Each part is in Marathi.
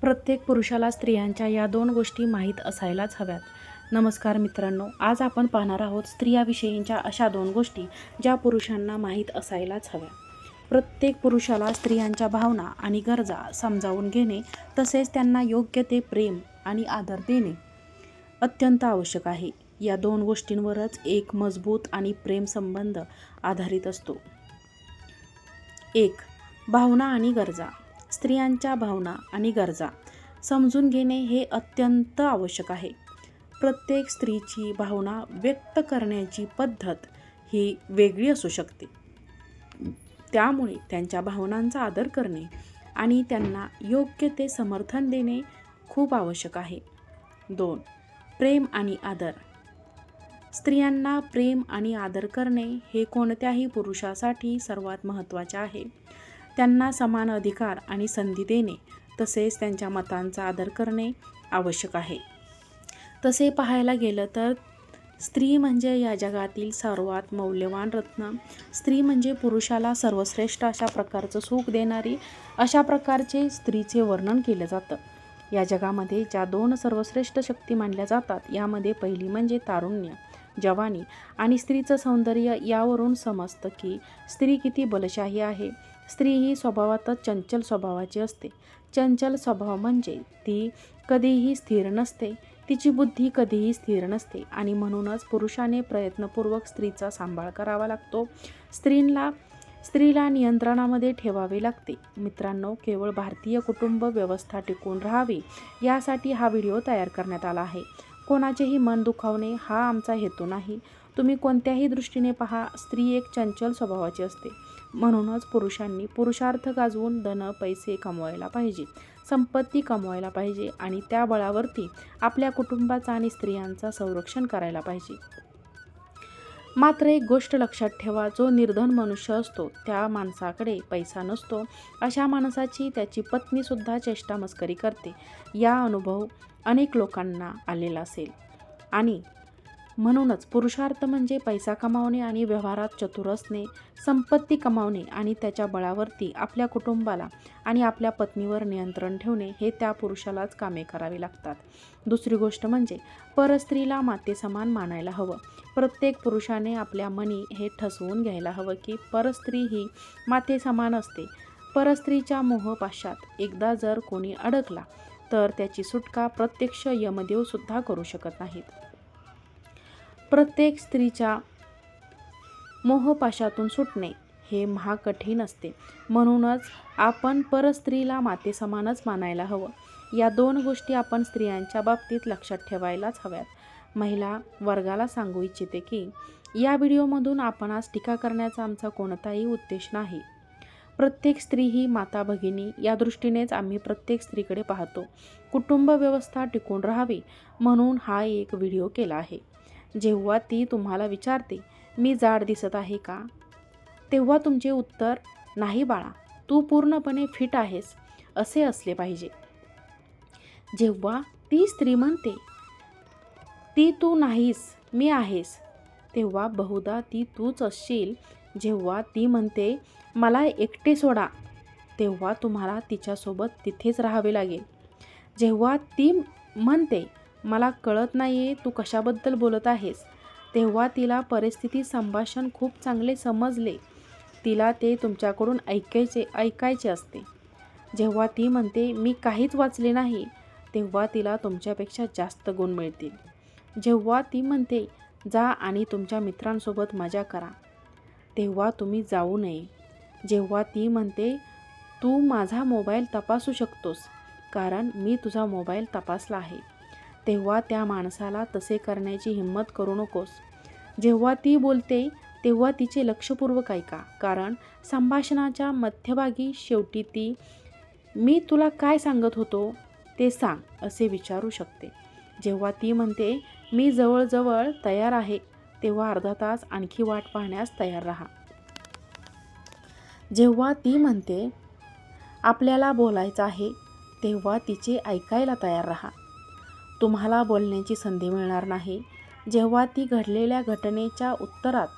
प्रत्येक पुरुषाला स्त्रियांच्या या दोन गोष्टी माहीत असायलाच हव्यात. नमस्कार मित्रांनो आज आपण पाहणार आहोत स्त्रियाविषयींच्या अशा दोन गोष्टी ज्या पुरुषांना माहीत असायलाच हव्या. प्रत्येक पुरुषाला स्त्रियांच्या भावना आणि गरजा समजावून घेणे तसेच त्यांना योग्य ते प्रेम आणि आदर देणे अत्यंत आवश्यक आहे. या दोन गोष्टींवरच एक मजबूत आणि प्रेम संबंध आधारित असतो. एक भावना आणि गरजा. स्त्रियांच्या भावना आणि गरजा समजून घेणे हे अत्यंत आवश्यक आहे. प्रत्येक स्त्रीची भावना व्यक्त करण्याची पद्धत ही वेगळी असू शकते. त्यामुळे त्यांच्या भावनांचा आदर करणे आणि त्यांना योग्य ते समर्थन देणे खूप आवश्यक आहे. दोन प्रेम आणि आदर. स्त्रियांना प्रेम आणि आदर करणे हे कोणत्याही पुरुषासाठी सर्वात महत्त्वाचे आहे. त्यांना समान अधिकार आणि संधी देणे तसेच त्यांच्या मतांचा आदर करणे आवश्यक आहे. तसे पाहायला गेलं तर स्त्री म्हणजे या जगातील सर्वात मौल्यवान रत्न. स्त्री म्हणजे पुरुषाला सर्वश्रेष्ठ अशा प्रकारचं सुख देणारी अशा प्रकारचे स्त्रीचे वर्णन केलं जातं. या जगामध्ये ज्या दोन सर्वश्रेष्ठ शक्ती मानल्या जातात यामध्ये पहिली म्हणजे तारुण्य जवानी आणि स्त्रीचं सौंदर्य यावरून समजतं की स्त्री किती बलशाही आहे. स्त्री ही स्वभावातच चंचल स्वभावाची असते. चंचल स्वभाव म्हणजे ती कधीही स्थिर नसते. तिची बुद्धी कधीही स्थिर नसते आणि म्हणूनच पुरुषाने प्रयत्नपूर्वक स्त्रीचा सांभाळ करावा लागतो. स्त्रीला स्त्रीला नियंत्रणामध्ये ठेवावे लागते. मित्रांनो केवळ भारतीय कुटुंब व्यवस्था टिकून राहावी यासाठी हा व्हिडिओ तयार करण्यात आला आहे. कोणाचेही मन दुखावणे हा आमचा हेतू नाही. तुम्ही कोणत्याही दृष्टीने पहा स्त्री एक चंचल स्वभावाची असते. म्हणूनच पुरुषांनी पुरुषार्थ गाजवून धन पैसे कमवायला पाहिजे. संपत्ती कमवायला पाहिजे आणि त्या बळावरती आपल्या कुटुंबाचा आणि स्त्रियांचा संरक्षण करायला पाहिजे. मात्र एक गोष्ट लक्षात ठेवा जो निर्धन मनुष्य असतो त्या माणसाकडे पैसा नसतो. अशा माणसाची त्याची पत्नीसुद्धा चेष्टा मस्करी करते. या अनुभव अनेक लोकांना आलेला असेल. आणि म्हणूनच पुरुषार्थ म्हणजे पैसा कमावणे आणि व्यवहारात चतुर असणे संपत्ती कमावणे आणि त्याच्या बळावरती आपल्या कुटुंबाला आणि आपल्या पत्नीवर नियंत्रण ठेवणे हे त्या पुरुषालाच कामे करावी लागतात. दुसरी गोष्ट म्हणजे परस्त्रीला मातेसमान मानायला हवं. प्रत्येक पुरुषाने आपल्या मनी हे ठसवून घ्यायला हवं की परस्त्री ही मातेसमान असते. परस्त्रीच्या मोहपाशात एकदा जर कोणी अडकला तर त्याची सुटका प्रत्यक्ष यमदेवसुद्धा करू शकत नाहीत. प्रत्येक स्त्रीच्या मोहपाशातून सुटणे हे महाकठीण असते. म्हणूनच आपण परस्त्रीला मातेसमानच मानायला हवं. या दोन गोष्टी आपण स्त्रियांच्या बाबतीत लक्षात ठेवायलाच हव्यात. महिला वर्गाला सांगू इच्छिते की या व्हिडिओमधून आपण आज टीका करण्याचा आमचा कोणताही उद्देश नाही. प्रत्येक स्त्री ही माता भगिनी या दृष्टीनेच आम्ही प्रत्येक स्त्रीकडे पाहतो. कुटुंब व्यवस्था टिकून राहावी म्हणून हा एक व्हिडिओ केला आहे. जेव्हा ती तुम्हाला विचारते मी जाड दिसत आहे का? तेव्हा तुमचे उत्तर नाही बाळा तू पूर्णपणे फिट आहेस असे असले पाहिजे. जेव्हा ती स्त्री म्हणते ती तू नाहीस मी आहेस. तेव्हा बहुधा ती तूच असशील. जेव्हा ती म्हणते मला एकटे सोडा तेव्हा तुम्हाला तिच्यासोबत तिथेच राहावे लागेल. जेव्हा ती म्हणते मला कळत नाही आहे तू कशाबद्दल बोलत आहेस? तेव्हा तिला परिस्थिती संभाषण खूप चांगले समजले. तिला ते तुमच्याकडून ऐकायचे ऐकायचे असते. जेव्हा ती म्हणते मी काहीच वाचले नाही तेव्हा तिला तुमच्यापेक्षा जास्त गुण मिळतील. जेव्हा ती म्हणते जा आणि तुमच्या मित्रांसोबत मजा करा. तेव्हा तुम्ही जाऊ नये. जेव्हा ती म्हणते तू माझा मोबाईल तपासू शकतोस कारण मी तुझा मोबाईल तपासला आहे. तेव्हा त्या माणसाला तसे करण्याची हिंमत करू नकोस. जेव्हा ती बोलते तेव्हा तिचे लक्षपूर्वक ऐका कारण संभाषणाच्या मध्यभागी शेवटी ती मी तुला काय सांगत होतो ते सांग असे विचारू शकते. जेव्हा ती म्हणते मी जवळजवळ तयार आहे. तेव्हा अर्धा तास आणखी वाट पाहण्यास तयार राहा. जेव्हा ती म्हणते आपल्याला बोलायचं आहे तेव्हा तिचे ऐकायला तयार राहा. तुम्हाला बोलण्याची संधी मिळणार नाही. जेव्हा ती घडलेल्या घटनेच्या उत्तरात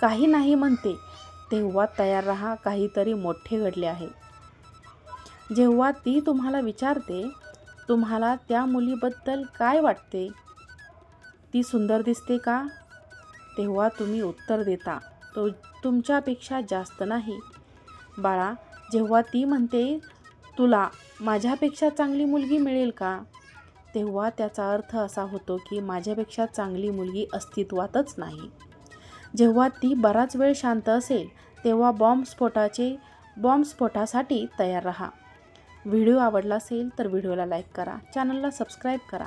काही नाही म्हणते तेव्हा तयार राहा काहीतरी मोठे घडले आहे. जेव्हा ती तुम्हाला विचारते तुम्हाला त्या मुलीबद्दल काय वाटते? ती सुंदर दिसते का? तेव्हा तुम्ही उत्तर देता तो तुमच्यापेक्षा जास्त नाही. बाळा जेव्हा ती म्हणते तुला माझ्यापेक्षा चांगली मुलगी मिळेल का? तेव्हा त्याचा अर्थ असा होतो की माझ्यापेक्षा चांगली मुलगी अस्तित्वातच नाही. जेव्हा ती बराच वेळ शांत असेल तेव्हा बॉम्बस्फोटाचे बॉम्बस्फोटासाठी तयार राहा. व्हिडिओ आवडला असेल तर व्हिडिओला लाईक करा चॅनलला सबस्क्राईब करा.